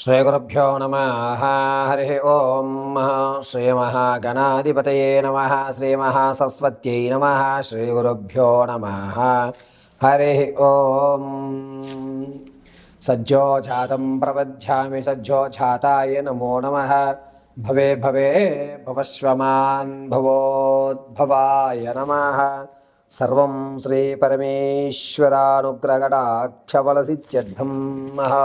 శ్రీగురుభ్యో నమ హరి ఓం శ్రీమహాగణాధిపతయే నమ శ్రీమహాసరస్వత్యై నమ శ్రీగురుభ్యో నమ హరి ఓం సజ్జోజాతం ప్రపద్యామి సజ్జోజాతాయ నమో నమ భవే భవే భవశ్వమాన్ భవోద్భవాయ నమ సర్వం శ్రీ మహా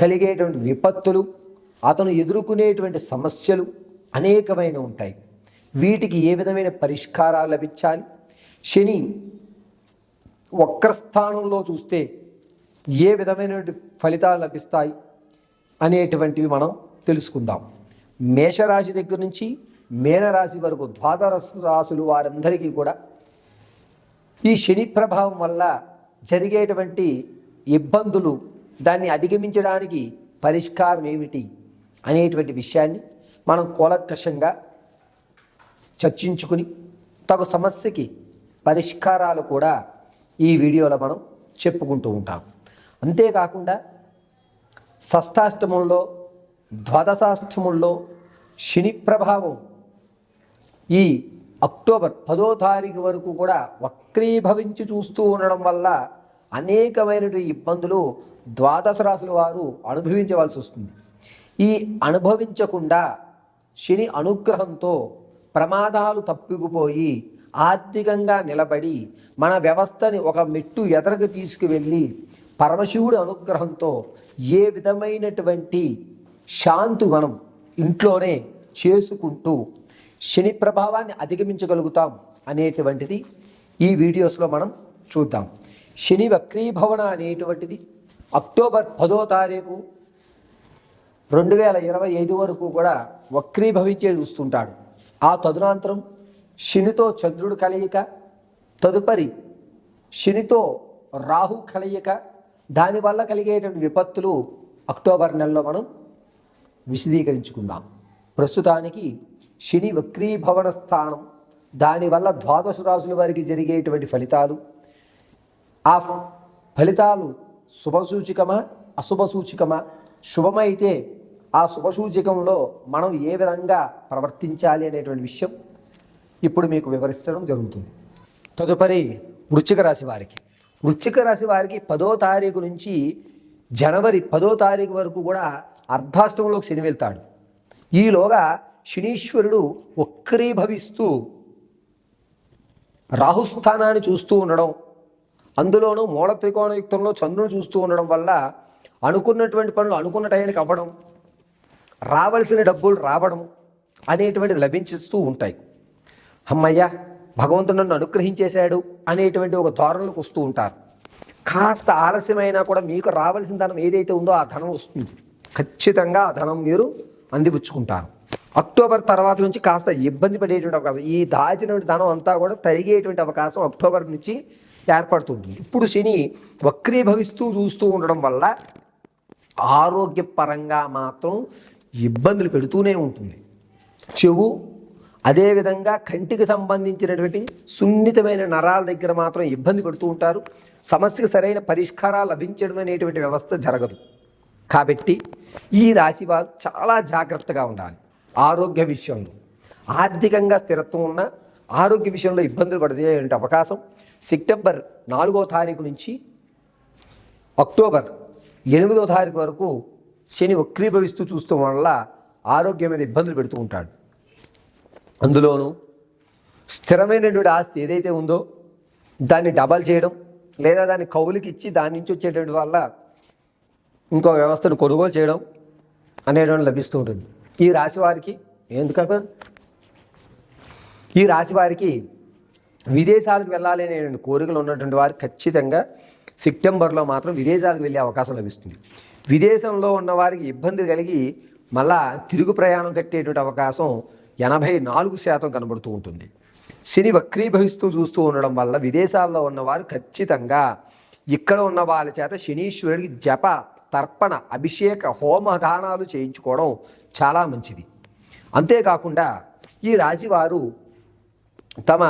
కలిగేటువంటి విపత్తులు అతను ఎదుర్కొనేటువంటి సమస్యలు అనేకమైన ఉంటాయి. వీటికి ఏ విధమైన పరిష్కారాలు లభించాలి? శని వక్రస్థానంలో చూస్తే ఏ విధమైనటువంటి ఫలితాలు లభిస్తాయి అనేటువంటివి మనం తెలుసుకుందాం. మేషరాశి దగ్గర నుంచి మేనరాశి వరకు ద్వాదశ రాశులు వారందరికీ కూడా ఈ శని ప్రభావం వల్ల జరిగేటువంటి ఇబ్బందులు దాన్ని అధిగమించడానికి పరిష్కారం ఏమిటి అనేటువంటి విషయాన్ని మనం కూలకషంగా చర్చించుకుని తగు సమస్యకి పరిష్కారాలు కూడా ఈ వీడియోలో మనం చెప్పుకుంటూ ఉంటాం. అంతేకాకుండా షష్టాష్టమంలో ద్వాదశాష్టముల్లో శని ప్రభావం ఈ అక్టోబర్ పదో తారీఖు వరకు కూడా వక్రీభవించి చూస్తూ ఉండడం వల్ల అనేకమైనటువంటి ఇబ్బందులు ద్వాదశ రాశుల వారు అనుభవించవలసి వస్తుంది. ఈ అనుభవించకుండా శని అనుగ్రహంతో ప్రమాదాలు తప్పిపోయి ఆర్థికంగా నిలబడి మన వ్యవస్థని ఒక మెట్టు ఎదరకు తీసుకువెళ్ళి పరమశివుడి అనుగ్రహంతో ఏ విధమైనటువంటి శాంతి మనం ఇంట్లోనే చేసుకుంటూ శని ప్రభావాన్ని అధిగమించగలుగుతాం అనేటువంటిది ఈ వీడియోస్లో మనం చూద్దాం. శని వక్రీభవన అనేటువంటిది అక్టోబర్ పదో తారీఖు రెండు వేల ఇరవై ఐదు వరకు కూడా వక్రీభవించే చూస్తుంటాడు. ఆ తదునాంతరం శనితో చంద్రుడు కలయిక తదుపరి శనితో రాహు కలయిక దానివల్ల కలిగేటువంటి విపత్తులు అక్టోబర్ నెలలో మనం విశదీకరించుకుందాం. ప్రస్తుతానికి శని వక్రీభవన స్థానం దానివల్ల ద్వాదశ రాజుల వారికి జరిగేటువంటి ఫలితాలు ఆ ఫలితాలు శుభసూచికమా అశుభసూచికమా? శుభమైతే ఆ శుభసూచికంలో మనం ఏ విధంగా ప్రవర్తించాలి అనేటువంటి విషయం ఇప్పుడు మీకు వివరించడం జరుగుతుంది. తదుపరి వృచ్చిక రాశి వారికి. వృచ్చిక రాశి వారికి పదో తారీఖు నుంచి జనవరి పదో తారీఖు వరకు కూడా అర్ధాష్టంలోకి శని వెళ్తాడు. ఈలోగా శనీశ్వరుడు వక్రీభవిస్తూ రాహుస్థానాన్ని చూస్తూ ఉండడం అందులోనూ మూల త్రికోణయుక్తంలో చంద్రుని చూస్తూ ఉండడం వల్ల అనుకున్నటువంటి పనులు అనుకున్న టైంకి అవ్వడం రావలసిన డబ్బులు రావడం అనేటువంటిది లభించిస్తూ ఉంటాయి. అమ్మయ్య భగవంతుడు నన్ను అనుగ్రహించేశాడు అనేటువంటి ఒక ధోరణులకు వస్తూ ఉంటారు. కాస్త ఆలస్యమైనా కూడా మీకు రావాల్సిన ధనం ఏదైతే ఉందో ఆ ధనం వస్తుంది. ఖచ్చితంగా ఆ ధనం మీరు అందిపుచ్చుకుంటారు. అక్టోబర్ తర్వాత నుంచి కాస్త ఇబ్బంది పడేటువంటి అవకాశం ఈ దాచినటువంటి ధనం అంతా కూడా తరిగేటువంటి అవకాశం అక్టోబర్ నుంచి ఏర్పడుతుంది. ఇప్పుడు శని వక్రీభవిస్తూ చూస్తూ ఉండడం వల్ల ఆరోగ్యపరంగా మాత్రం ఇబ్బందులు పెడుతూనే ఉంటుంది. చెవు అదేవిధంగా కంటికి సంబంధించినటువంటి సున్నితమైన నరాల దగ్గర మాత్రం ఇబ్బంది పెడుతూ ఉంటారు. సమస్యకు సరైన పరిష్కారాలు లభించడం అనేటువంటి వ్యవస్థ జరగదు. కాబట్టి ఈ రాశి వారు చాలా జాగ్రత్తగా ఉండాలి. ఆరోగ్య విషయంలో ఆర్థికంగా స్థిరత్వం ఉన్న ఆరోగ్య విషయంలో ఇబ్బందులు పడే అవకాశం. సెప్టెంబర్ నాలుగో తారీఖు నుంచి అక్టోబర్ ఎనిమిదో తారీఖు వరకు శని వక్రీభవిస్తూ చూస్తూ వల్ల ఆరోగ్యం మీద ఇబ్బందులు పెడుతూ ఉంటాడు. అందులోనూ స్థిరమైనటువంటి ఆస్తి ఏదైతే ఉందో దాన్ని డబల్ చేయడం లేదా దాన్ని కౌలుకి ఇచ్చి దాని నుంచి వచ్చేటువంటి వల్ల ఇంకో వ్యవస్థను కొనుగోలు చేయడం అనేటువంటి లభిస్తూ ఉంటుంది. ఈ రాశి వారికి ఎందుకబ్బా? ఈ రాశి వారికి విదేశాలకు వెళ్ళాలి అనే కోరికలు ఉన్నటువంటి వారు ఖచ్చితంగా సెప్టెంబర్లో మాత్రం విదేశాలకు వెళ్ళే అవకాశం లభిస్తుంది. విదేశంలో ఉన్న వారికి ఇబ్బంది కలిగి మళ్ళా తిరుగు ప్రయాణం కట్టేటువంటి అవకాశం ఎనభై నాలుగు శాతం కనబడుతూ ఉంటుంది. శని వక్రీభవిస్తూ చూస్తూ ఉండడం వల్ల విదేశాల్లో ఉన్నవారు ఖచ్చితంగా ఇక్కడ ఉన్న వాళ్ళ చేత శనీశ్వరుడికి జప తర్పణ అభిషేక హోమదానాలు చేయించుకోవడం చాలా మంచిది. అంతేకాకుండా ఈ రాశివారు తమ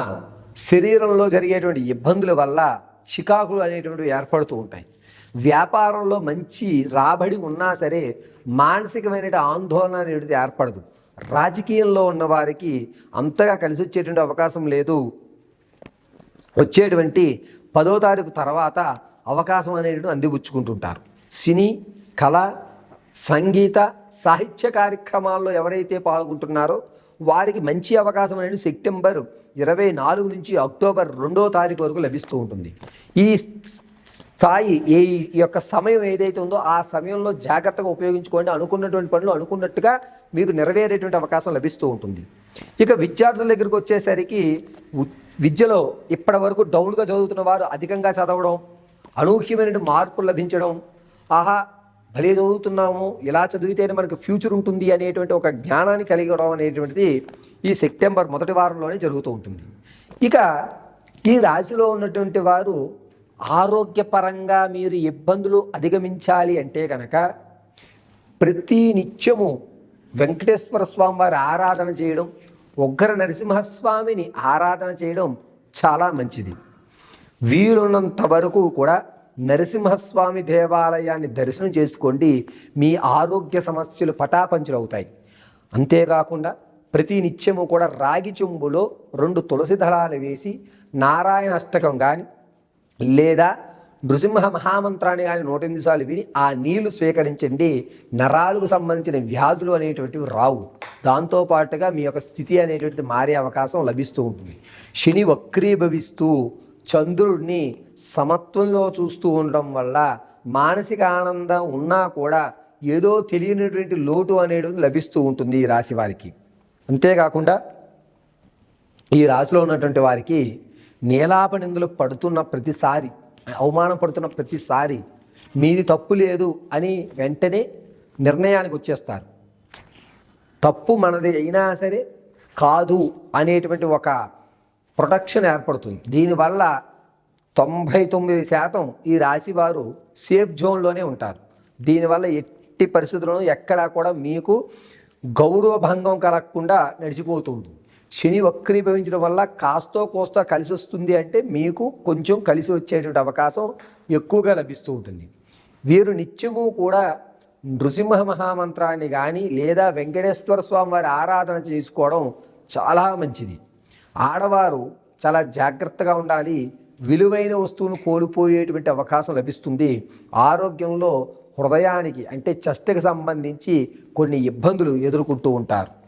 శరీరంలో జరిగేటువంటి ఇబ్బందుల వల్ల చికాకులు అనేటువంటివి ఏర్పడుతూ ఉంటాయి. వ్యాపారంలో మంచి రాబడి ఉన్నా సరే మానసికమైన ఆందోళన అనేది ఏర్పడదు. రాజకీయంలో ఉన్న వారికి అంతగా కలిసి వచ్చేటువంటి అవకాశం లేదు. వచ్చేటువంటి పదో తారీఖు తర్వాత అవకాశం అనేటువంటి అందిపుచ్చుకుంటుంటారు. సినీ కళ సంగీత సాహిత్య కార్యక్రమాల్లో ఎవరైతే పాల్గొంటున్నారో వారికి మంచి అవకాశం అనేది సెప్టెంబర్ ఇరవై నాలుగు నుంచి అక్టోబర్ రెండో తారీఖు వరకు లభిస్తూ ఉంటుంది. ఈ స్థాయి ఏ ఈ యొక్క సమయం ఏదైతే ఉందో ఆ సమయంలో జాగ్రత్తగా ఉపయోగించుకోండి. అనుకున్నటువంటి పనులు అనుకున్నట్టుగా మీకు నెరవేరేటువంటి అవకాశం లభిస్తూ ఉంటుంది. ఇక విద్యార్థుల దగ్గరికి వచ్చేసరికి విద్యలో ఇప్పటి వరకు డౌన్గా చదువుతున్న వారు అధికంగా చదవడం అనూహ్యమైన మార్పులు లభించడం ఆహా భలే చదువుతున్నాము ఇలా చదివితేనే మనకు ఫ్యూచర్ ఉంటుంది అనేటువంటి ఒక జ్ఞానాన్ని కలిగడం అనేటువంటిది ఈ సెప్టెంబర్ మొదటి వారంలోనే జరుగుతూ ఉంటుంది. ఇక ఈ రాశిలో ఉన్నటువంటి వారు ఆరోగ్యపరంగా మీరు ఇబ్బందులు అధిగమించాలి అంటే కనుక ప్రతి నిత్యము వెంకటేశ్వర స్వామి వారి ఆరాధన చేయడం ఉగ్ర నరసింహస్వామిని ఆరాధన చేయడం చాలా మంచిది. వీలున్నంత వరకు కూడా నరసింహస్వామి దేవాలయాన్ని దర్శనం చేసుకోండి మీ ఆరోగ్య సమస్యలు పటాపంచులు అవుతాయి అంతేకాకుండా ప్రతి నిత్యము కూడా రాగి చెంబులో రెండు తులసి దళాలు వేసి నారాయణ అష్టకం కానీ లేదా నృసింహ మహామంత్రాన్ని కానీ నూట ఎనిమిది సార్లు విని ఆ నీళ్ళు స్వీకరించండి. నరాలకు సంబంధించిన వ్యాధులు అనేటువంటివి రావు. దాంతోపాటుగా మీ యొక్క స్థితి అనేటువంటిది మారే అవకాశం లభిస్తూ ఉంటుంది. శని వక్రీభవిస్తూ చంద్రుడిని సమత్వంలో చూస్తూ ఉండడం వల్ల మానసిక ఆనందం ఉన్నా కూడా ఏదో తెలియనటువంటి లోటు అనేది లభిస్తూ ఉంటుంది ఈ రాశి వారికి. అంతేకాకుండా ఈ రాశిలో ఉన్నటువంటి వారికి నీలాపనిందులు పడుతున్న ప్రతిసారి అవమానం పడుతున్న ప్రతిసారి మీది తప్పు లేదు అని వెంటనే నిర్ణయానికి వచ్చేస్తారు. తప్పు మనది అయినా సరే కాదు అనేటువంటి ఒక ప్రొటెక్షన్ ఏర్పడుతుంది. దీనివల్ల తొంభై తొమ్మిది శాతం ఈ రాశి వారు సేఫ్ జోన్లోనే ఉంటారు. దీనివల్ల ఎట్టి పరిస్థితుల్లోనూ ఎక్కడా కూడా మీకు గౌరవ భంగం కలగకుండా నడిచిపోతుంది. శని వక్రీభవించడం వల్ల కాస్తో కోస్తో కలిసి వస్తుంది అంటే మీకు కొంచెం కలిసి వచ్చేటువంటి అవకాశం ఎక్కువగా లభిస్తూ ఉంటుంది. వీరు నిత్యము కూడా నృసింహ మహామంత్రాన్ని కానీ లేదా వెంకటేశ్వర స్వామి వారి ఆరాధన చేసుకోవడం చాలా మంచిది. ఆడవారు చాలా జాగ్రత్తగా ఉండాలి. విలువైన వస్తువును కోల్పోయేటువంటి అవకాశం లభిస్తుంది. ఆరోగ్యంలో హృదయానికి అంటే చెస్ట్కి సంబంధించి కొన్ని ఇబ్బందులు ఎదుర్కొంటూ ఉంటారు.